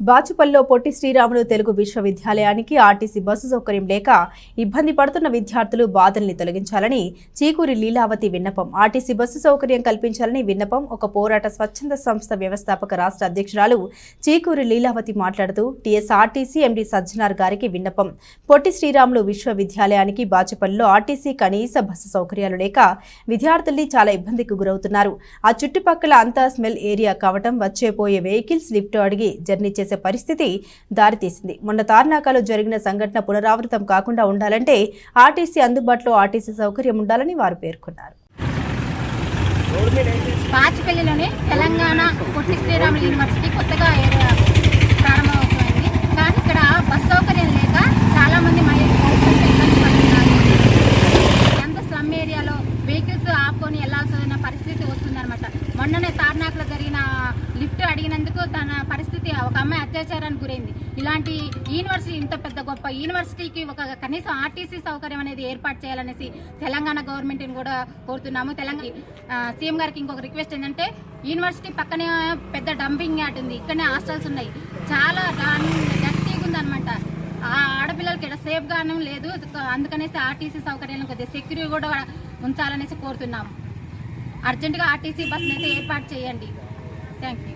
బాచుపల్లిలో పొట్టి శ్రీరాములు తెలుగు విశ్వవిద్యాలయానికి RTC bus సౌకర్యం లేక ఇబ్బంది పడుతున్న విద్యార్థులు బాధల్ని తొలగించాలని చీకూరి లీలావతి విన్నపం. ఆర్టీసీ బస్సు సౌకర్యం కల్పించాలని విన్నపం. ఒక పోరాట స్వచ్ఛంద సంస్థ వ్యవస్థాపక రాష్ట్ర అధ్యక్షురాలు చీకూరి లీలావతి మాట్లాడుతూ టీఎస్ఆర్టీసీ ఎండీ సజ్జనార్ గారికి విన్నపం. పొట్టి శ్రీరాములు విశ్వవిద్యాలయానికి బాచుపల్లిలో ఆర్టీసీ కనీస బస్సు సౌకర్యాలు లేక విద్యార్థుల్ని చాలా ఇబ్బందికి గురవుతున్నారు. ఆ చుట్టుపక్కల అంతా స్మెల్ ఏరియా కావటం వచ్చే పోయే వెహికల్స్ లిఫ్ట్ అడిగి జర్నీ చేసే పరిస్థితి దారితీసింది. మొన్న తార్నాకలో జరిగిన సంఘటన పునరావృతం కాకుండా ఉండాలంటే ఆర్టీసీ అందుబాటులో ఆర్టీసీ సౌకర్యం ఉండాలని వారు పేర్కొన్నారు. బాచిపల్లిలోని తెలంగాణ పొట్టి శ్రీరాములు యూనివర్సిటీ కొత్తగా ప్రారంభమవుతుంది. కానీ ఇక్కడ బస్ సౌకర్యం లేక చాలామంది ఎంత స్లమ్ ఏరియాలో వెహికల్స్ ఆపుకొని వెళ్ళాల్సిన పరిస్థితి వస్తుందన్నమాట. మొన్ననే తార్నాకలో జరిగిన తన పరిస్థితి ఒక అమ్మాయి అత్యాచారానికి గురైంది. ఇలాంటి యూనివర్సిటీ ఇంత పెద్ద గొప్ప యూనివర్సిటీకి ఒక కనీసం ఆర్టీసీ సౌకర్యం అనేది ఏర్పాటు చేయాలనేసి తెలంగాణ గవర్నమెంట్ని కూడా కోరుతున్నాము. తెలంగాణ సీఎం గారికి ఇంకొక రిక్వెస్ట్ ఏంటంటే యూనివర్సిటీ పక్కనే పెద్ద డంపింగ్ యార్డ్ ఉంది. ఇక్కడనే హాస్టల్స్ ఉన్నాయి. చాలా డర్టీగా ఉందన్నమాట. ఆ ఆడపిల్లలకి ఇక్కడ సేఫ్గానం లేదు. అందుకనేసి ఆర్టీసీ సౌకర్యాలను కొద్దిగా సెక్యూరిటీ కూడా ఉంచాలనేసి కోరుతున్నాము. అర్జెంటుగా ఆర్టీసీ బస్సును అయితే ఏర్పాటు చేయండి. Thank you